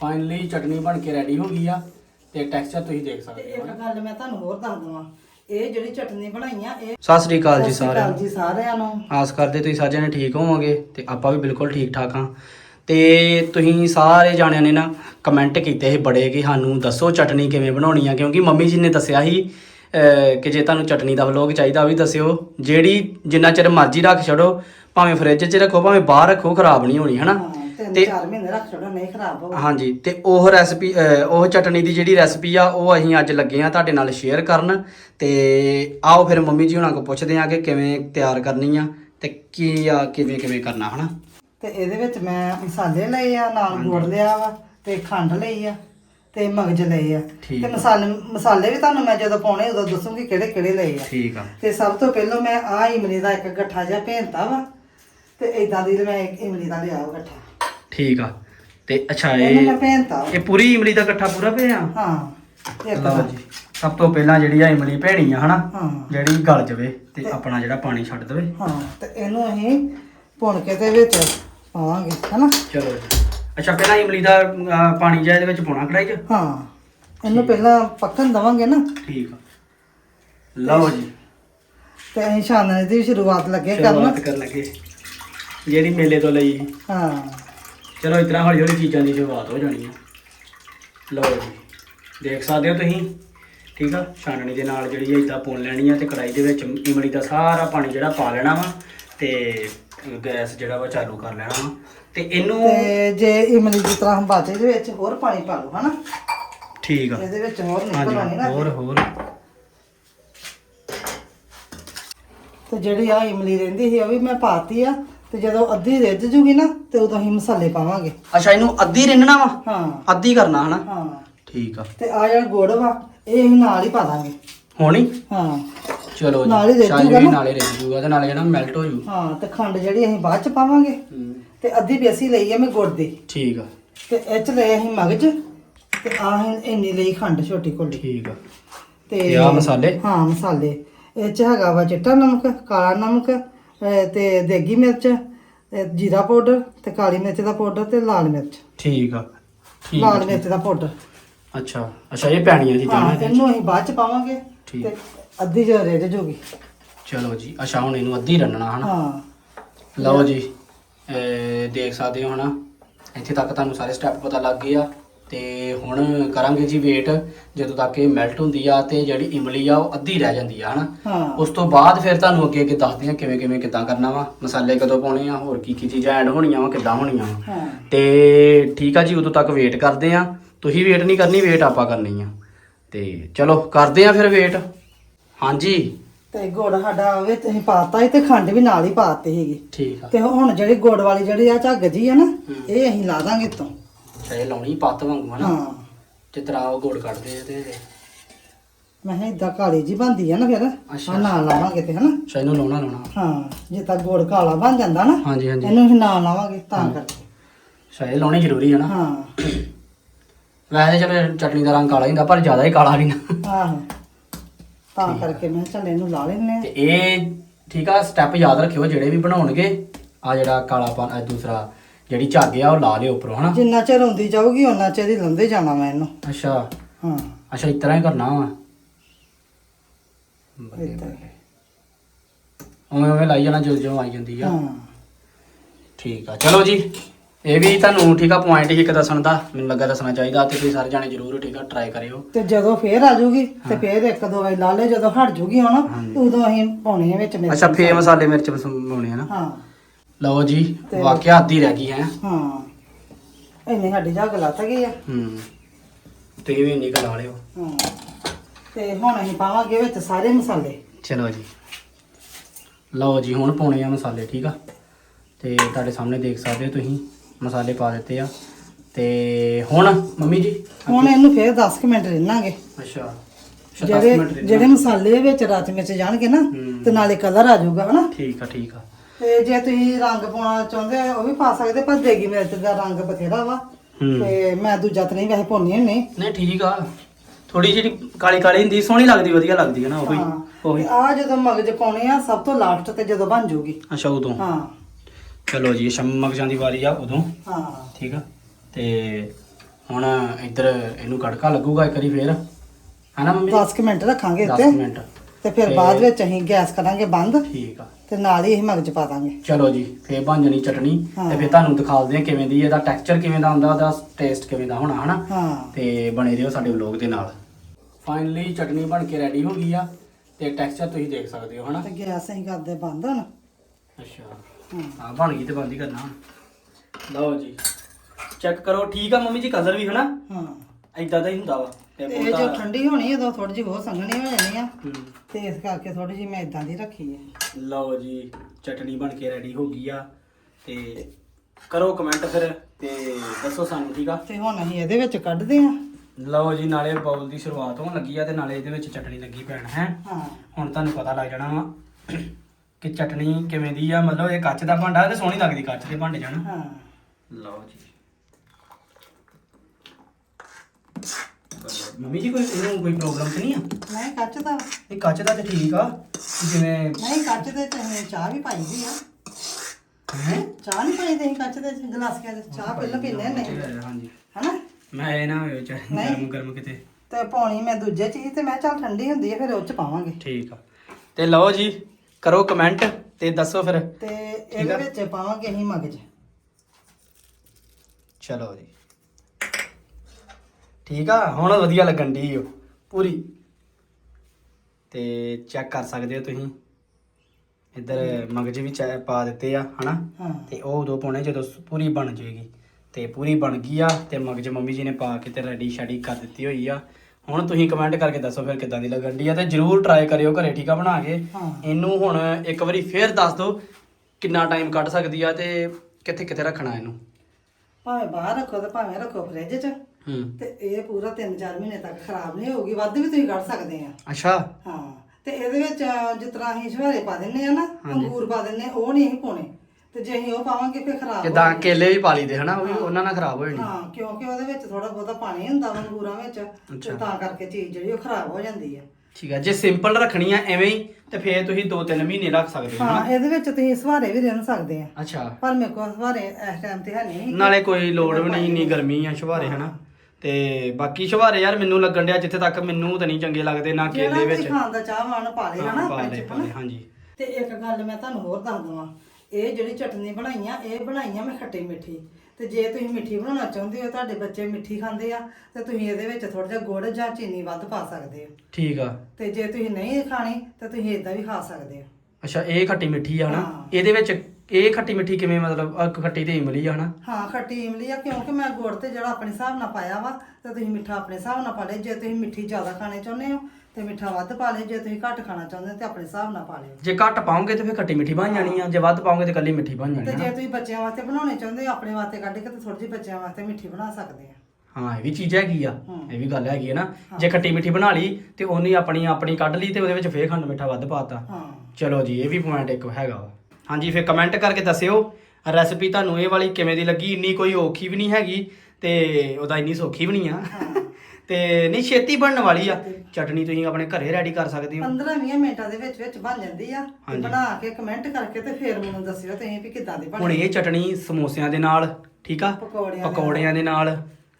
Finally ਚਟਨੀ ਬਣ ਕੇ ready ਹੋ ਗਈ ਆ ਤੇ ਟੈਕਸਚਰ ਤੁਸੀਂ ਦੇਖ ਤੇ ਸਕਦੇ ਹੋ। ਇੱਕ ਗੱਲ ਮੈਂ ਤੁਹਾਨੂੰ ਹੋਰ ਦੱਸ ਦਵਾਂ। ਇਹ ਜਿਹੜੀ ਚਟਨੀ ਬਣਾਈ ਆ ਇਹ ਸਤਿ ਸ੍ਰੀ ਅਕਾਲ ਜੀ ਸਤਿ ਸ਼੍ਰੀ ਸਾਰਿਆਂ ਅਕਾਲ ਨੂੰ। ਜੀ ਸਾਰਿਆਂ ਨੂੰ। ਆਸ ਕਰਦੇ ਤੁਸੀਂ ਸਾਰੇ ਜਣੇ ਠੀਕ ਹੋਵੋਗੇ ਤੇ ਆਪਾਂ ਵੀ ਬਿਲਕੁਲ ਠੀਕ ਠਾਕ ਹਾਂ। ਤੇ ਤੁਸੀਂ ਸਾਰੇ ਜਾਣਿਆਂ ਨੇ ਨਾ ਕਮੈਂਟ ਕੀਤੇ ਸੀ ਬੜੇ ਕਿ ਸਾਨੂੰ ਦੱਸੋ ਚਟਨੀ ਕਿਵੇਂ ਬਣਾਉਣੀ ਆ ਕਿਉਂਕਿ ਮੰਮੀ ਜੀ ਨੇ ਦੱਸਿਆ ਸੀ ਅਹ, ਕਿ ਜੇ ਤੁਹਾਨੂੰ ਚਟਨੀ ਦਾ ਵਲੋਗ ਚਾਹੀਦਾ ਉਹ ਵੀ ਦੱਸਿਓ ਜਿਹੜੀ ਜਿੰਨਾ ਚਿਰ ਮਰਜ਼ੀ ਰੱਖ ਛੱਡੋ ਭਾਵੇਂ ਫ੍ਰਿਜ 'ਚ ਰੱਖੋ ਭਾਵੇਂ ਬਾਹਰ ਰੱਖੋ ਖਰਾਬ ਨਹੀਂ ਹੋਣੀ ਹਨਾ? ਤੇ- ਚਾਰ ਮਹੀਨੇ ਰੱਖ ਛੱਡੋ ਨਹੀਂ ਖਰਾਬ ਹੋਊ। ਹਾਂਜੀ ਤੇ ਉਹ ਰੈਸਪੀ ਉਹ ਚਟਨੀ ਦੀ ਜਿਹੜੀ ਰੈਸਪੀ ਆ ਉਹ ਅਸੀਂ ਅੱਜ ਲੱਗੇ ਆ ਤੁਹਾਡੇ ਨਾਲ ਸ਼ੇਅਰ ਕਰਨ। ਤੇ ਆਓ ਫਿਰ ਮੰਮੀ ਜੀ ਹੁਣਾਂ ਕੋ ਪੁੱਛਦੇ ਆ ਕਿ ਕਿਵੇਂ ਤਿਆਰ ਕਰਨੀ ਆ ਤੇ ਕੀ ਆ ਕਿਵੇਂ ਕਿਵੇਂ ਕਰਨਾ ਹਨਾ? ਤੇ ਇਹਦੇ ਵਿੱਚ ਮੈਂ ਮਸਾਲੇ ਲਏ ਆ ਨਾਲ ਗੁੜ ਲਿਆ ਵਾ ਤੇ ਖੰਡ ਲਈ ਆ ਤੇ ਮਗਜ ਲਏ ਆ। ਠੀਕ ਤੇ। ਮਸਾਲੇ ਮਸਾਲੇ ਵੀ ਤੁਹਾਨੂੰ ਮੈਂ ਜਦੋਂ ਪਾਉਣੇ ਉਦੋਂ ਦੱਸੂਗੀ ਕਿਹੜੇ ਕਿਹੜੇ ਲਏ ਆ। ਠੀਕ ਆ। ਤੇ ਸਭ ਤੋਂ ਪਹਿਲਾਂ ਮੈਂ ਆ ਇਮਲੀ ਦਾ ਇੱਕ ਗੱਠਾ ਜਿਹਾ ਭੇਨਤਾ ਵਾ ਤੇ ਇਦਾਂ ਦੀ ਮੈਂ ਇੱਕ ਇਮਲੀ ਦਾ ਲਿਆ ਵਾ ਗੱਠਾ। ਠੀਕ ਆ। ਤੇ ਅੱਛਾ ਇਹਨੂੰ ਮੈਂ ਇਹ ਇਹ ਪੂਰੀ ਇਮਲੀ ਦਾ ਇਕੱਠਾ ਪੂਰਾ ਪਿਆ? ਹਾਂ ਇੱਕ ਲਓ ਜੀ। ਸਭ ਤੋਂ ਪਹਿਲਾਂ ਜਿਹੜੀ ਆ ਇਮਲੀ ਭੈਣੀ ਆ ਹਨਾ? ਹਾਂ। ਜਿਹੜੀ ਗਲ ਜਵੇ ਤੇ ਆਪਣਾ ਜਿਹੜਾ ਪਾਣੀ ਛੱਡ ਦੇਵੇ। ਹਾਂ ਤੇ ਇਹਨੂੰ ਅਸੀਂ ਭੁੰਨ ਕੇ ਤੇ ਵਿੱਚ ਪਾਵਾਂਗੇ ਹਨਾ? ਚਲੋ ਜੀ। ਅੱਛਾ ਪਹਿਲਾਂ ਇਮਲੀ ਦਾ ਅਹ, ਪਾਣੀ ਜਿਹਾ ਇਹਦੇ ਵਿੱਚ ਪਾਉਣਾ ਕੜਾਈ 'ਚ? ਹਾਂ ਇਹਨੂੰ ਪਹਿਲਾਂ ਪੱਕਣ ਦਵਾਂਗੇ ਨਾ। ਠੀਕ ਆ। ਲਓ ਜੀ। ਤੇ ਅਸੀਂ ਛਾਨਣ ਦੀ ਸ਼ੁਰੂਆਤ ਲੱਗੇ ਕਰਨ। ਸ਼ੁਰੂਆਤ ਕਰਨ ਲੱਗੇ। ਜਿਹੜੀ ਮੇਲੇ ਤੋਂ ਲਈ। ਹਾਂ। ਚਲੋ ਇਸ ਤਰ੍ਹਾਂ ਹੌਲੀ ਹੌਲੀ ਚੀਜ਼ਾਂ ਦੀ ਸ਼ੁਰੂਆਤ ਹੋ ਜਾਣੀ ਹੈ ਲਓ ਜੀ ਦੇਖ ਸਕਦੇ ਹੋ ਤੁਸੀਂ ਠੀਕ ਆ? ਛਾਨਣੀ ਦੇ ਨਾਲ ਜਿਹੜੀ ਹੈ ਇਦਾਂ ਪੁੰਨ ਲੈਣੀ ਆ ਤੇ ਕੜਾਈ ਦੇ ਵਿੱਚ ਇਮਲੀ ਦਾ ਸਾਰਾ ਪਾਣੀ ਜਿਹੜਾ ਪਾ ਲੈਣਾ ਵਾ ਤੇ ਗੈਸ ਜਿਹੜਾ ਵਾ ਚਾਲੂ ਕਰ ਲੈਣਾ ਵਾ। ਤੇ ਇਹਨੂੰ ਤੇ ਜੇ ਇਮਲੀ ਦੀ ਤਰ੍ਹਾਂ ਬਾਤੇ ਦੇ ਵਿੱਚ ਹੋਰ ਪਾਣੀ ਪਾ ਲਓ ਹਨਾ? ਠੀਕ ਆ। ਇਹਦੇ ਵਿੱਚ ਹੋਰ ਨਹੀਂ ਹਾਂਜੀ ਨਾ। ਹੋਰ ਹੋਰ। ਤੇ ਜਿਹੜੀ ਆ ਇਮਲੀ ਰਹਿੰਦੀ ਸੀ ਉਹ ਵੀ ਮੈਂ ਪਾਤੀ ਆ। ਤੇ ਜਦੋਂ ਅੱਧੀ ਰਿੱਝ ਜੂਗੀ ਨਾ ਤੇ ਉਦੋਂ ਅਸੀਂ ਮਸਾਲੇ ਪਾਵਾਂਗੇ। ਅੱਛਾ ਇਹਨੂੰ ਅੱਧੀ ਰਿੰਨਣਾ ਵਾ? ਹਾਂ। ਅੱਧੀ ਕਰਨਾ ਹਨਾ? ਹਾਂ। ਠੀਕ ਆ। ਤੇ ਆ ਜਿਹੜਾ ਗੁੜ ਵਾ ਇਹ ਅਸੀਂ ਨਾਲ ਹੀ ਪਾ ਦਾਂਗੇ। ਹੋਣੀ ਹਾਂ? ਚਲੋ ਨਾਲ ਹੀ ਜੀ ਰਿੱਝ ਸ਼ਾਇਦ ਜੂਗਾ ਵੀ ਨਾ। ਨਾਲੇ ਰਿੱਝ ਜੂਗਾ ਤੇ ਨਾਲੇ ਜਿਹੜਾ ਮੈਲਟ ਹੋ ਜੂ। ਹਾਂ ਤੇ ਖੰਡ ਜਿਹੜੀ ਅਸੀਂ ਬਾਅਦ ਚ ਪਾਵਾਂਗੇ ਹੂੰ, ਤੇ ਅੱਧੀ ਬੇਸੀ ਲਈ ਆ ਮੈਂ ਗੁੜ ਦੀ। ਠੀਕ ਆ। ਤੇ ਇਹ ਚ ਲਏ ਅਸੀਂ ਮਗਜ ਤੇ ਆ ਇੰਨੀ ਲਈ ਖੰਡ ਛੋਟੀ ਕੋਲੀ। ਠੀਕ ਆ। ਤੇ ਤੇ ਆਹ ਮਸਾਲੇ? ਹਾਂ ਮਸਾਲੇ। ਇਹ ਚ ਹੈਗਾ ਵਾ ਚਿੱਟਾ ਨਮਕ ਕਾਲਾ ਨਮਕ ਤੇ ਦੇਗੀ ਮਿਰਚ ਤੇ ਜੀਰਾ ਪਾਊਡਰ ਤੇ ਕਾਲੀ ਮਿਰਚ ਦਾ ਪਾਊਡਰ ਤੇ ਲਾਲ ਮਿਰਚ। ਠੀਕ ਆ। ਠੀਕ ਆ, ਲਾਲ ਮਿਰਚ ਦਾ ਪਾਊਡਰ। ਅੱਛਾ ਅੱਛਾ ਇਹ ਪੈਣੀਆਂ ਜੀ ਹਾਂ ਜਾਣਾ ਇਹਨੂੰ ਅਸੀਂ ਬਾਅਦ ਚ ਪਾਵਾਂਗੇ ਠੀਕ। ਤੇ ਅੱਧੀ ਜੋ ਰੇੜ ਜੋਗੀ ਚਲੋ ਜੀ ਅੱਛਾ ਹੁਣ ਇਹਨੂੰ ਅੱਧੀ ਰੰਨਣਾ ਹਨਾ? ਹਾਂ। ਲਓ ਜੀ ਦੇਖ ਸਕਦੇ ਹੋ ਹਨਾ? ਇੱਥੇ ਤੱਕ ਤੁਹਾਨੂੰ ਸਾਰੇ ਸਟੈਪ ਪਤਾ ਲੱਗ ਗਏ ਆ। ਤੇ ਹੁਣ ਕਰਾਂਗੇ ਜੀ ਵੇਟ ਜਦੋਂ ਤੱਕ ਇਹ ਮੈਲਟ ਹੁੰਦੀ ਆ ਤੇ ਜਿਹੜੀ ਇਮਲੀ ਆ ਉਹ ਅੱਧੀ ਰਹਿ ਜਾਂਦੀ ਆ ਹਨਾ? ਉਸ ਤੋਂ ਬਾਅਦ ਫਿਰ ਤੁਹਾਨੂੰ ਅੱਗੇ ਅੱਗੇ ਦੱਸਦੇ ਆ ਕਿਵੇਂ ਕਿਵੇਂ ਕਿੱਦਾਂ ਕਰਨਾ ਵਾ ਮਸਾਲੇ ਕਦੋਂ ਪਾਉਣੇ ਆ ਹੋਰ ਕੀ ਕੀ ਚੀਜ਼ਾਂ ਐਡ ਹੋਣੀਆਂ ਵਾ ਕਿੱਦਾਂ ਹੋਣੀਆਂ ਵਾ। ਤੇ ਠੀਕ ਆ ਜੀ ਉਦੋਂ ਤੱਕ ਵੇਟ ਕਰਦੇ ਆ। ਤੁਸੀਂ ਵੇਟ ਨਹੀਂ ਕਰਨੀ ਵੇਟ ਆਪਾਂ ਕਰਨੀ ਆ। ਤੇ ਚਲੋ ਕਰਦੇ ਆ ਫਿਰ ਵੇਟ ਹਾਂਜੀ। ਤੇ ਗੁੜ ਸਾਡਾ ਵਿੱਚ ਅਸੀਂ ਪਾਤਾ ਤੇ ਖੰਡ ਵੀ ਨਾਲ ਹੀ ਪਾਤੀ ਸੀਗੀ। ਠੀਕ ਆ। ਤੇ ਹੁਣ ਜਿਹੜੀ ਗੁੜ ਵਾਲੀ ਜਿਹੜੀ ਆ ਝੱਗ ਜੀ ਆ ਨਾ ਇਹ ਅਸੀਂ ਲਾ ਦਾਂਗੇ ਚਾਹੇ ਲਾਉਣੀ ਪੱਤ ਵਾਂਗੂ ਹਨਾ ਹਾਂ। ਤਰ੍ਹਾਂ ਉਹ ਗੁੜ ਕੱਢਦੇ ਆ ਤੇ ਮੈਂ ਕਿਹਾ ਇਦਾਂ ਕਾਲੀ ਜੀ ਬਣਦੀ ਆ ਨਾ ਫਿਰ ਅੱਛਾ। ਆ ਨਾਲ ਲਾਵਾਂਗੇ ਤੇ ਹਨਾ। ਸ਼ਾਇਦ ਨੂੰ ਲਾਉਣਾ ਲਾਉਣਾ। ਹਾਂ ਜੇ ਤਾਂ ਗੁੜ ਕਾਲਾ ਬਣ ਜਾਂਦਾ ਨਾ ਹਾਂਜੀ ਹਾਂਜੀ। ਇਹਨੂੰ ਅਸੀਂ ਨਾਲ ਲਾਵਾਂਗੇ ਤਾਂ ਕਰਕੇ। ਸ਼ਾਇਦ ਲਾਉਣੀ ਜ਼ਰੂਰੀ ਹੈ ਨਾ। ਹਾਂ। ਵੈਸੇ ਚਲੋ ਚਟਨੀ ਦਾ ਰੰਗ ਕਾਲਾ ਹੀ ਹੁੰਦਾ ਪਰ ਜ਼ਿਆਦਾ ਹੀ ਕਾਲਾ ਨਹੀਂ ਨਾ। ਆਹੋ। ਤਾਂ ਕਰਕੇ ਮੈਂ ਕਿਹਾ ਚੱਲ ਇਹਨੂੰ ਲਾ ਲੈਨੇ ਆ ਤੇ ਇਹ ਠੀਕ ਆ ਸਟੈਪ ਯਾਦ ਰੱਖਿਓ ਜਿਹੜੇ ਵੀ ਬਣਾਉਣਗੇ ਆ ਜਿਹੜਾ ਕਾਲਾ ਇਹ ਦੂਸਰਾ ਜਿਹੜੀ ਝੱਗ ਆ ਉਹ ਲਾ ਲਿਓ ਉੱਪਰੋਂ ਹਨਾ? ਜਿੰਨਾ ਚਿਰ ਹੁੰਦੀ ਜਾਊਗੀ ਉਹਨਾਂ ਚਿਰ ਹੀ ਲੰਦੇ ਜਾਣਾ ਮੈਂ ਇਹਨੂੰ। ਅੱਛਾ। ਹਾਂ। ਅੱਛਾ ਇਸ ਤਰ੍ਹਾਂ ਹੀ ਕਰਨਾ ਵਾ? ਏਦਾਂ ਹੀ। ਉਵੇਂ ਉਵੇਂ ਲਾਈ ਜਾਣਾ ਜਦੋਂ ਜਦੋਂ ਆਈ ਜਾਂਦੀ ਆ। ਹਾਂ। ਠੀਕ ਆ। ਚਲੋ ਜੀ ਇਹ ਵੀ ਤੁਹਾਨੂੰ ਠੀਕ ਆ ਪੁਆਇੰਟ ਇੱਕ ਦੱਸਣ ਦਾ ਮੈਨੂੰ ਲੱਗਾ ਦੱਸਣਾ ਚਾਹੀਦਾ ਤੇ ਤੁਸੀਂ ਸਾਰੇ ਜਾਣੇ ਜ਼ਰੂਰ ਠੀਕ ਆ ਟਰਾਈ ਕਰਿਓ। ਤੇ ਜਦੋਂ ਫੇਰ ਆ ਜਾਊਗੀ ਤੇ ਫੇਰ ਇੱਕ ਦੋ ਵਾਰੀ ਲਾ ਲੈ ਜਦੋਂ ਹਟ ਜਾਊਗੀ ਹੁਣ ਹਾਂਜੀ। ਉਦੋਂ ਅਸੀਂ ਪਾਉਣੇ ਆ ਵਿੱਚ ਮਿਰਚ ਅੱਛਾ ਫੇ ਮਸਾਲੇ ਮਿਰਚ ਪਾਉਣੇ ਆ ਨਾ? ਹਾਂ। ਲਓ ਜੀ ਤੇ- ਵਾਕਿਆ ਅੱਧੀ ਰਹਿ ਗਈ ਹੈ। ਹਾਂ। ਇੰਨੀ ਸਾਡੀ ਜੱਗ ਲੱਤ ਗਈ ਆ। ਹੂੰ। ਤੇ ਵੀ ਇੰਨੀ ਕੁ ਲਾ ਲਿਓ। ਹਾਂ। ਤੇ ਹੁਣ ਅਸੀਂ ਪਾਵਾਂਗੇ ਵਿੱਚ ਸਾਰੇ ਮਸਾਲੇ। ਚਲੋ ਜੀ। ਲਓ ਜੀ ਹੁਣ ਪਾਉਣੇ ਆ ਮਸਾਲੇ ਠੀਕ ਆ? ਤੇ ਤੁਹਾਡੇ ਸਾਹਮਣੇ ਦੇਖ ਸਕਦੇ ਹੋ ਤੁਸੀਂ ਮਸਾਲੇ ਪਾ ਦਿੱਤੇ ਆ। ਤੇ ਹੁਣ ਮੰਮੀ ਜੀ ਹੁਣ ਇਹਨੂੰ ਫੇਰ 10 ਕੁ ਮਿੰਟ ਰਿੰਨਾਂਗੇ। ਅੱਛਾ ਜਿਹੜੇ ਮਿੰਟ ਜਿਹੜੇ ਮਸਾਲੇ ਵਿੱਚ ਰਚ ਵਿੱਚ ਜਾਣਗੇ ਨਾ ਹੂੰ। ਤੇ ਨਾਲੇ ਕਲਰ ਆ ਜਾਊਗਾ ਹਨਾ? ਠੀਕ ਆ ਠੀਕ ਆ। ਤੇ ਜੇ ਤੁਸੀਂ ਰੰਗ ਪਾਉਣਾ ਚਾਹੁੰਦੇ ਹੋ ਉਹ ਵੀ ਪਾ ਸਕਦੇ ਪਰ ਦੇਗੀ ਮਿਰਚ ਦਾ ਰੰਗ ਬਥੇਰਾ ਵਾ। ਹੂੰ। ਤੇ ਮੈਂ ਦੂਜਾ ਤਾਂ ਨਹੀਂ ਵੈਸੇ ਪਾਉਣੀ ਨਹੀਂ ਨਹੀਂ ਠੀਕ ਆ। ਥੋੜੀ ਜਿਹੜੀ ਕਾਲੀ ਕਾਲੀ ਹੁੰਦੀ ਸੋਹਣੀ ਲੱਗਦੀ ਵਧੀਆ ਲੱਗਦੀ ਹੈ ਨਾ ਉਹੀ ਉਹੀ। ਆ ਜਦੋਂ ਮਗਜ ਪਾਉਣੇ ਆ ਸਭ ਤੋਂ ਲਾਸਟ ਤੇ ਜਦੋਂ ਬਣ ਜਾਊਗੀ ਅੱਛਾ ਉਦੋਂ। ਹਾਂ। ਚਲੋ ਜੀ ਸ਼ਮਕ ਜਾਂ ਦੀ ਵਾਰੀ ਆ ਉਦੋਂ। ਹਾਂ। ਠੀਕ ਆ। ਤੇ ਹੁਣ ਇੱਧਰ ਇਹਨੂੰ ਕੜਕਾ ਲੱਗੂਗਾ ਇੱਕ ਵਾਰੀ ਫੇਰ। ਹਨਾ ਮੰਮੀ? 10 ਕੁ ਮਿੰਟ ਰੱਖਾਂਗੇ 10 ਉੱਤੇ ਮਿੰਟ। ਤੇ ਫਿਰ ਬਾਅਦ ਵਿੱਚ ਅਸੀਂ ਗੈਸ ਕਰਾਂਗੇ ਬੰਦ ਠੀਕ ਆ। ਤੇ ਨਾਲ ਹੀ ਅਸੀਂ ਮਗਜ ਪਾ ਦਾਂਗੇ। ਚਲੋ ਜੀ ਫੇਰ ਬਣ ਜਣੀ ਚਟਣੀ। ਤੇ ਫੇਰ ਤੁਹਾਨੂੰ ਦਿਖਾਉਂਦੇ ਆ ਕਿਵੇਂ ਦੀ ਇਹਦਾ ਟੈਕਸਚਰ ਕਿਵੇਂ ਦਾ ਹੁੰਦਾ ਉਹਦਾ ਟੇਸਟ ਕਿਵੇਂ ਦਾ ਹੋਣਾ ਹਨਾ? ਹਾਂ। ਤੇ ਬਣੇ ਰਹੋ ਸਾਡੇ ਵਲੌਗ ਦੇ ਨਾਲ। ਫਾਈਨਲੀ ਚਟਨੀ ਬਣ ਕੇ ਰੈਡੀ ਹੋ ਗਈ ਆ ਤੇ ਟੈਕਸਚਰ ਤੁਸੀਂ ਦੇਖ ਸਕਦੇ ਹੋ ਹਨਾ? ਤੇ ਗੈਸ ਅਸੀਂ ਕਰਦੇ ਬੰਦ ਹੁਣ। ਅੱਛਾ। ਹਾਂ। ਬਣ ਗਈ ਤੇ ਬੰਦ ਹੀ ਕਰਨਾ ਲਓ ਜੀ ਚੈੱਕ ਕਰੋ ਠੀਕ ਆ ਮੰਮੀ ਜੀ ਕਲਰ ਵੀ ਹਨਾ? ਹਾਂ। ਇਦਾਂ ਦਾ ਹੀ ਹੁੰਦਾ ਵਾ। ਤੇ ਤੇ ਇਹ ਜੋ ਬਹੁਤਾ ਠੰਡੀ ਹੋਣੀ ਉਦੋਂ ਥੋੜੀ ਜਿਹੀ ਹੋਰ ਸੰਘਣੀ ਹੋ ਜਾਣੀ ਆ। ਹੂੰ। ਤੇ ਇਸ ਕਰਕੇ ਥੋੜੀ ਜਿਹੀ ਮੈਂ ਇਦਾਂ ਦੀ ਰੱਖੀ ਹੈ ਲਓ ਜੀ ਚਟਨੀ ਬਣ ਕੇ ਰੈਡੀ ਹੋ ਗਈ ਆ। ਤੇ ਕਰੋ ਕਮੈਂਟ ਫਿਰ ਤੇ ਦੱਸੋ ਸਾਨੂੰ ਠੀਕ ਆ? ਤੇ ਹੁਣ ਅਸੀਂ ਇਹਦੇ ਵਿੱਚ ਕੱਢਦੇ ਆ। ਲਓ ਜੀ ਨਾਲੇ ਬਾਉਲ ਦੀ ਸ਼ੁਰੂਆਤ ਹੋਣ ਲੱਗੀ ਆ ਤੇ ਨਾਲੇ ਇਹਦੇ ਵਿੱਚ ਚਟਨੀ ਲੱਗੀ ਪੈਣ ਹੈ? ਹਾਂ। ਹੁਣ ਤੁਹਾਨੂੰ ਪਤਾ ਲੱਗ ਜਾਣਾ ਵਾ ਕਿ ਚਟਨੀ ਕਿਵੇਂ ਦੀ ਆ। ਮਤਲਬ ਇਹ ਕੱਚ ਦਾ ਭਾਂਡਾ ਤੇ ਸੋਹਣੀ ਲੱਗਦੀ ਕੱਚ ਦੇ ਭਾਂਡੇ ਜਾਣਾ। ਹਾਂ। ਲਓ ਜੀ। ਮੰਮੀ ਜੀ ਕੋਈ ਇਹਨੂੰ ਕੋਈ ਪ੍ਰੋਬਲਮ ਤੇ ਨਹੀਂ ਆ? ਨਹੀਂ ਕੱਚ ਦਾ। ਇਹ ਕੱਚ ਦਾ ਤੇ ਠੀਕ ਆ ਜਿਵੇਂ ਨਹੀਂ ਕੱਚ ਦੇ ਚ ਅਸੀਂ ਚਾਹ ਵੀ ਪਾਈ ਦੀ ਆ। ਹੈ? ਚਾਹ ਨਹੀਂ ਪਾਈ ਦੇ ਕੱਚ ਦੇ ਚ ਗਲਾਸੀਆਂ ਦੇ। ਚਾਹ ਪਹਿਲਾਂ ਪੀਂਦੇ ਨੇ ਹਾਂਜੀ। ਹਨਾ? ਮੈਂ ਇਹ ਨਾ ਚਾਹੇ ਨਹੀਂ। ਗਰਮ ਗਰਮ ਕਿਤੇ। ਤੇ ਪਾਉਣੀ ਮੈਂ ਦੂਜੇ ਚੀਜ਼ ਤੇ ਮੈਂ ਕਿਹਾ ਚੱਲ ਠੰਡੀ ਹੁੰਦੀ ਹੈ ਫਿਰ ਉਹ ਚ ਪਾਵਾਂਗੇ। ਠੀਕ ਆ। ਤੇ ਲਓ ਜੀ ਕਰੋ ਕਮੈਂਟ ਤੇ ਦੱਸੋ ਫਿਰ। ਤੇ ਇਹਦੇ ਵਿੱਚ ਪਾਵਾਂਗੇ ਅਸੀਂ ਮਗਜ ਚਲੋ ਜੀ। ਠੀਕ ਆ? ਹੁਣ ਵਧੀਆ ਲੱਗਣ ਦੀ ਓ ਪੂਰੀ। ਤੇ ਚੈੱਕ ਕਰ ਸਕਦੇ ਹੋ ਤੁਸੀਂ। ਇੱਧਰ ਮਗਜ ਵੀ ਚੈ- ਪਾ ਦਿੱਤੇ ਆ ਹਨਾ? ਤੇ ਉਹ ਉਦੋਂ ਪਾਉਣੇ ਜਦੋਂ ਸ- ਪੂਰੀ ਬਣ ਜਾਏਗੀ। ਤੇ ਪੂਰੀ ਬਣ ਗਈ ਆ ਤੇ ਮਗਜ ਮੰਮੀ ਜੀ ਨੇ ਪਾ ਕੇ ਤੇ ਰੈਡੀ ਸ਼ੈਡੀ ਕਰ ਦਿੱਤੀ ਹੋਈ ਆ। ਹੁਣ ਤੁਸੀਂ ਕਮੈਂਟ ਕਰਕੇ ਦੱਸੋ ਫਿਰ ਕਿੱਦਾਂ ਦੀ ਲੱਗਣ ਦੀ ਆ ਤੇ ਜਰੂਰ ਟਰਾਈ ਕਰਿਓ ਘਰੇ ਠੀਕ ਆ ਬਣਾ ਕੇ। ਇਹਨੂੰ ਹੁਣ ਇੱਕ ਵਾਰੀ ਫੇਰ ਦੱਸ ਦਿਓ ਕਿੰਨਾ ਟਾਈਮ ਕੱਢ ਸਕਦੀ ਆ ਤੇ ਕਿੱਥੇ ਕਿੱਥੇ ਰੱਖਣਾ ਇਹਨੂੰ। ਭਾਵੇਂ ਬਾਹਰ ਰੱਖੋ ਤੇ ਭਾਵੇਂ ਰੱਖੋ ਫ੍ਰਿਜ 'ਚ। ਤੇ ਇਹ ਪੂਰਾ 3-4 ਮਹੀਨੇ ਤੱਕ ਖਰਾਬ ਨਹੀਂ ਹੋਊਗੀ ਵੱਧ ਵੀ ਤੁਸੀਂ ਕੱਢ ਸਕਦੇ ਆ। ਅੱਛਾ। ਹਾਂ ਤੇ ਇਹਦੇ ਵਿੱਚ ਜਿਸ ਤਰ੍ਹਾਂ ਅਸੀਂ ਸ਼ਵਾਰੇ ਪਾ ਦਿੰਨੇ ਆ ਨਾ ਅੰਗੂਰ ਪਾ ਦਿੰਨੇ ਆ, ਉਹ ਨਹੀਂ ਅਸੀਂ ਪਾਉਣੇ। ਤੇ ਜੇ ਅਸੀਂ ਉਹ ਪਾਵਾਂਗੇ ਫਿਰ ਖਰਾਬ ਹੋ ਜਿੱਦਾਂ। ਕੇਲੇ ਵੀ ਪਾ ਲਈਦੇ ਹਨਾ ਉਹ ਵੀ ਉਹਨਾਂ ਨਾਲ ਖਰਾਬ ਹੋ ਜਾਣੀ। ਹਾਂ ਕਿਉਂਕਿ ਉਹਦੇ ਵਿੱਚ ਥੋੜਾ ਬਹੁਤਾ ਪਾਣੀ ਹੁੰਦਾ ਵਾ ਅੰਗੂਰਾਂ ਵਿੱਚ ਤੇ। ਤਾਂ ਕਰਕੇ ਚੀਜ਼ ਜਿਹੜੀ ਉਹ ਖਰਾਬ ਹੋ ਜਾਂਦੀ ਆ। ਠੀਕ ਆ ਜੇ ਸਿੰਪਲ ਰੱਖਣੀ ਆ ਐਵੇਂ ਹੀ ਤੇ ਫੇਰ ਤੁਸੀਂ 2-3 ਮਹੀਨੇ ਰੱਖ ਸਕਦੇ ਹੋ ਹਾਂ ਇਹਦੇ ਵਿੱਚ ਤੁਸੀਂ ਸਵਾਰੇ ਵੀ ਰਹਿਣ ਸਕਦੇ ਆ। ਅੱਛਾ। ਪਰ ਮੇਰੇ ਕੋਲ ਸਵਾਰੇ ਇਸ ਟਾਈਮ ਤੇ ਹੈ ਨਹੀਂ। ਨਾਲੇ ਕੋਈ ਲੋੜ ਵੀ ਨਹੀਂ ਇੰਨੀ ਗਰਮੀ ਆ ਸ਼ਵਾਰੇ ਹਨਾ। ਤੇ ਬਾਕੀ ਸ਼ਵਾਰੇ ਯਾਰ ਮੈਨੂੰ ਲੱਗਣ ਡਿਆ ਜਿੱਥੇ ਤੱਕ ਮੈਨੂੰ ਤਾਂ ਨਹੀਂ ਚੰਗੇ ਲੱਗਦੇ ਨਾ ਕੇਲੇ ਵਿੱਚ। ਖਾਣ ਦਾ ਚਾਹ ਵਾਣ ਪਾ ਲੇ ਹਨਾ ਪਾ ਪਾ ਲਏ ਹਾਂਜੀ। ਤੇ ਇੱਕ ਗੱਲ ਮੈਂ ਤੁਹਾਨੂੰ ਹੋਰ ਦੱਸ ਦਵਾਂ ਇਹ ਜਿਹੜੀ ਚਟਨੀ ਬਣਾਈਆਂ ਇਹ ਬਣਾਈਆਂ ਮੈਂ ਖੱਟੀ ਮਿੱਠੀ। ਤੇ ਜੇ ਤੁਸੀਂ ਮਿੱਠੀ ਬਣਾਉਣਾ ਚਾਹੁੰਦੇ ਹੋ ਤੁਹਾਡੇ ਬੱਚੇ ਮਿੱਠੀ ਖਾਂਦੇ ਆ ਤੇ ਤੁਸੀਂ ਇਹਦੇ ਵਿੱਚ ਥੋੜਾ ਜਿਹਾ ਗੁੜ ਜਾਂ ਚੀਨੀ ਵੱਧ ਪਾ ਸਕਦੇ ਹੋ। ਠੀਕ ਆ। ਤੇ ਜੇ ਤੁਸੀਂ ਨਹੀਂ ਖਾਣੀ ਤਾਂ ਤੁਸੀਂ ਇਦਾਂ ਵੀ ਖਾ ਸਕਦੇ ਹੋ। ਅੱਛਾ ਇਹ ਖੱਟੀ ਮਿੱਠੀ ਆ ਹਨਾ। ਇਹਦੇ ਵਿੱਚ ਇਹ ਖੱਟੀ ਮਿੱਠੀ ਕਿਵੇਂ ਮਤਲਬ ਆਹ ਖੱਟੀ ਤੇ ਇਮਲੀ ਆ ਹਨਾ? ਹਾਂ ਖੱਟੀ ਇਮਲੀ ਆ ਕਿਉਂਕਿ ਮੈਂ ਗੁੜ ਤੇ ਜਿਹੜਾ ਆਪਣੇ ਹਿਸਾਬ ਨਾਲ ਪਾਇਆ ਵਾ ਤੇ ਤੁਸੀਂ ਮਿੱਠਾ ਆਪਣੇ ਹਿਸਾਬ ਨਾਲ ਪਾ ਲਿਓ। ਜੇ ਤੁਸੀਂ ਮਿੱਠੀ ਜ਼ਿਆਦਾ ਖਾਣੇ ਚਾਹੁੰਦੇ ਹੋ ਤੇ ਮਿੱਠਾ ਵੱਧ ਪਾ ਲਿਓ। ਜੇ ਤੁਸੀਂ ਘੱਟ ਖਾਣਾ ਚਾਹੁੰਦੇ ਹੋ ਤੇ ਆਪਣੇ ਹਿਸਾਬ ਨਾਲ ਪਾ ਲਿਓ। ਜੇ ਘੱਟ ਪਾਉਂਗੇ ਤੇ ਫਿਰ ਖੱਟੀ ਮਿੱਠੀ ਬਣ ਜਾਣੀ ਆ। ਜੇ ਵੱਧ ਪਾਉਂਗੇ ਤੇ ਕੱਲੀ ਮਿੱਠੀ ਬਣ ਜਾਣੀ ਤੇ ਆ। ਜੇ। ਤੁਸੀਂ ਬੱਚਿਆਂ ਵਾਸਤੇ ਬਣਾਉਣੇ ਚਾਹੁੰਦੇ ਹੋ ਆਪਣੇ ਵਾਸਤੇ ਕੱਢ ਕੇ ਤੇ ਥੋੜੀ ਜਿਹੀ ਬੱਚਿਆਂ ਵਾਸਤੇ ਮਿੱਠੀ ਬਣਾ ਸਕਦੇ ਆ। ਹਾਂ ਇਹ ਵੀ ਚੀਜ਼ ਹੈਗੀ ਆ। ਇਹ ਵੀ ਗੱਲ ਹੈਗੀ ਹੈ ਨਾ। ਜੇ ਖੱਟੀ ਮਿੱਠੀ ਬਣਾ ਲਈ ਤੇ ਉਹਨੇ ਆਪਣੀ ਆਪਣੀ ਕੱਢ ਲਈ ਤੇ ਉਹਦੇ ਵਿੱਚ ਫੇਰ ਖੰਡ ਮਿੱਠਾ ਵੱਧ ਪਾਤਾ। ਹਾਂ। ਚਲੋ ਜੀ ਇਹ ਵੀ ਪੁਆਇੰਟ ਇੱਕ ਹੈਗਾ ਵਾ। ਹਾਂਜੀ ਫਿਰ ਕਮੈਂਟ ਕਰਕੇ ਦੱਸਿਓ। ਰੈਸਪੀ ਤੁਹਾਨੂੰ ਇਹ ਵਾਲੀ ਕਿਵੇਂ ਦੀ ਲੱਗੀ? ਇੰਨੀ ਕੋਈ ਔਖੀ ਵੀ ਨਹੀਂ ਹੈਗੀ ਤੇ ਉਹਦਾ ਇੰਨੀ ਸੌਖੀ ਵੀ ਨਹੀਂ ਆ। ਤੇ ਨਹੀਂ ਛੇਤੀ ਬਣਨ ਵਾਲੀ ਆ। ਚਟਨੀ ਤੁਸੀਂ ਆਪਣੇ ਘਰੇ ਰੈਡੀ ਕਰ ਸਕਦੇ ਹੋ। 15-20 ਮਿੰਟਾਂ ਦੇ ਵਿੱਚ ਵਿੱਚ ਬਣ ਜਾਂਦੀ ਆ। ਤੇ ਹਾਂਜੀ। ਬਣਾ ਕੇ ਕਮੈਂਟ ਕਰਕੇ ਤੇ ਫਿਰ ਮੈਨੂੰ ਦੱਸਿਓ ਤੁਸੀਂ ਵੀ ਕਿੱਦਾਂ ਦੀ ਹੁਣ ਬਣੀ। ਇਹ ਚਟਨੀ ਸਮੋਸਿਆਂ ਦੇ ਨਾਲ ਠੀਕ ਆ? ਪਕੌੜਿਆਂ ਦੇ ਪਕੌੜਿਆਂ ਦੇ ਨਾਲ।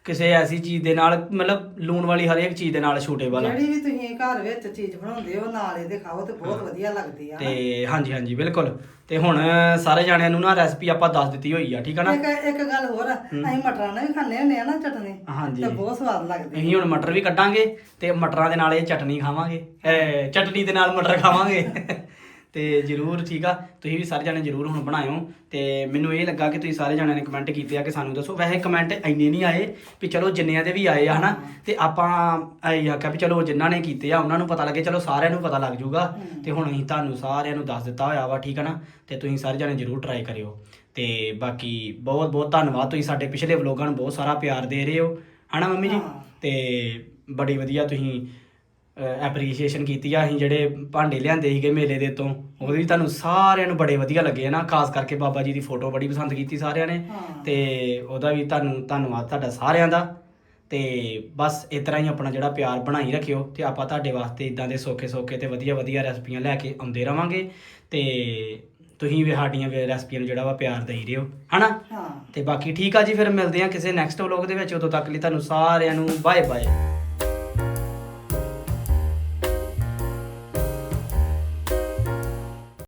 ਕਿਸੇ ਐਸੀ ਚੀਜ਼ ਦੇ ਨਾਲ ਮਤਲਬ ਲੂਣ ਵਾਲੀ ਹਰੇਕ ਚੀਜ਼ ਦੇ ਨਾਲ ਛੂਟੇਬਲ ਆ ਜਿਹੜੀ ਵੀ ਤੁਸੀਂ ਘਰ ਵਿੱਚ ਚੀਜ਼ ਬਣਾਉਂਦੇ ਹੋ ਨਾਲ ਇਹਦੇ ਖਾਓ ਤੇ ਬਹੁਤ ਵਧੀਆ ਲੱਗਦੀ ਆ ਤੇ ਹਾਂਜੀ ਹਾਂਜੀ ਬਿਲਕੁਲ। ਤੇ ਹੁਣ ਸਾਰੇ ਜਾਣਿਆਂ ਨੂੰ ਨਾ ਰੈਸਪੀ ਆਪਾਂ ਦੱਸ ਦਿੱਤੀ ਹੋਈ ਆ ਠੀਕ ਆ ਨਾ? ਇੱਕ ਇੱਕ ਗੱਲ ਹੋਰ ਆ, ਅਸੀਂ ਮਟਰਾਂ ਨਾਲ ਵੀ ਖਾਂਦੇ ਹੁੰਦੇ ਆ ਨਾ ਚਟਨੀ ਹਾਂਜੀ। ਤੇ ਬਹੁਤ ਸਵਾਦ ਲੱਗਦੀ ਅਸੀਂ ਹੁਣ ਮਟਰ ਵੀ ਕੱਢਾਂਗੇ ਤੇ ਮਟਰਾਂ ਦੇ ਨਾਲ ਇਹ ਚਟਨੀ ਖਾਵਾਂਗੇ ਐ ਚਟਨੀ ਦੇ ਨਾਲ ਮਟਰ ਖਾਵਾਂਗੇ। ਤੇ ਜਰੂਰ ਠੀਕ ਆ ਤੁਸੀਂ ਵੀ ਸਾਰੇ ਜਾਣੇ ਜਰੂਰ ਹੁਣ ਬਣਾਇਓ। ਤੇ ਮੈਨੂੰ ਇਹ ਲੱਗਾ ਕਿ ਤੁਸੀਂ ਸਾਰੇ ਜਾਣਿਆਂ ਨੇ ਕਮੈਂਟ ਕੀਤੇ ਆ ਕਿ ਸਾਨੂੰ ਦੱਸੋ। ਵੈਸੇ ਕਮੈਂਟ ਇੰਨੇ ਨਹੀਂ ਆਏ ਵੀ ਚਲੋ ਜਿੰਨਿਆਂ ਦੇ ਵੀ ਆਏ ਆ ਹਨਾ? ਤੇ ਆਪਾਂ ਇਹ ਆਖਿਆ ਵੀ ਚਲੋ ਜਿਨ੍ਹਾਂ ਨੇ ਕੀਤੇ ਆ ਉਹਨਾਂ ਨੂੰ ਪਤਾ ਲੱਗੇ ਚਲੋ ਸਾਰਿਆਂ ਨੂੰ ਪਤਾ ਲੱਗ ਜਾਊਗਾ। ਤੇ ਹੁਣ ਅਸੀਂ ਤੁਹਾਨੂੰ ਸਾਰਿਆਂ ਨੂੰ ਦੱਸ ਦਿੱਤਾ ਹੋਇਆ ਵਾ ਠੀਕ ਆ ਨਾ? ਤੇ ਤੁਸੀਂ ਸਾਰੇ ਜਾਣੇ ਜਰੂਰ ਟਰਾਈ ਕਰਿਓ। ਤੇ ਬਾਕੀ ਬਹੁਤ ਬਹੁਤ ਧੰਨਵਾਦ ਤੁਸੀਂ ਸਾਡੇ ਪਿਛਲੇ ਵਲੋਗਾਂ ਨੂੰ ਬਹੁਤ ਸਾਰਾ ਪਿਆਰ ਦੇ ਰਹੇ ਹੋ। ਹਨਾ ਮੰਮੀ ਜੀ। ਤੇ ਬੜੀ ਵਧੀਆ ਤੁਸੀਂ ਐਪਰੀਸ਼ੀਏਸ਼ਨ ਕੀਤੀ ਆ ਅਸੀਂ ਜਿਹੜੇ ਭਾਂਡੇ ਲਿਆਂਦੇ ਸੀਗੇ ਮੇਲੇ ਦੇ ਤੋਂ ਉਹਦੇ ਵੀ ਤੁਹਾਨੂੰ ਸਾਰਿਆਂ ਨੂੰ ਬੜੇ ਵਧੀਆ ਲੱਗੇ ਨਾ ਖਾਸ ਕਰਕੇ ਬਾਬਾ ਜੀ ਦੀ ਫੋਟੋ ਬੜੀ ਪਸੰਦ ਕੀਤੀ ਸਾਰਿਆਂ ਨੇ। ਹਾਂ। ਤੇ ਉਹਦਾ ਵੀ ਤੁਹਾਨੂੰ ਧੰਨਵਾਦ ਤੁਹਾਡਾ ਸਾਰਿਆਂ ਦਾ। ਤੇ ਬਸ ਇਸ ਤਰ੍ਹਾਂ ਹੀ ਆਪਣਾ ਜਿਹੜਾ ਪਿਆਰ ਬਣਾਈ ਰੱਖਿਓ ਤੇ ਆਪਾਂ ਤੁਹਾਡੇ ਵਾਸਤੇ ਇਦਾਂ ਦੇ ਸੌਖੇ ਸੌਖੇ ਤੇ ਵਧੀਆ ਵਧੀਆ ਰੈਸਪੀਆਂ ਲੈ ਕੇ ਆਉਂਦੇ ਰਵਾਂਗੇ। ਤੇ ਤੁਸੀਂ ਵੀ ਸਾਡੀਆਂ ਰੈਸਪੀਆਂ ਨੂੰ ਜਿਹੜਾ ਵਾ ਪਿਆਰ ਦੇਈ ਰਹੋ ਹਨਾ? ਹਾਂ। ਤੇ ਬਾਕੀ ਠੀਕ ਆ ਜੀ ਫਿਰ ਮਿਲਦੇ ਆ ਕਿਸੇ ਨੈਕਸਟ ਵਲੌਗ ਦੇ ਵਿੱਚ। ਉਦੋਂ ਤੱਕ ਲਈ ਤੁਹਾਨੂੰ ਸਾਰਿਆਂ ਨੂੰ ਬਾਏ ਬਾਏ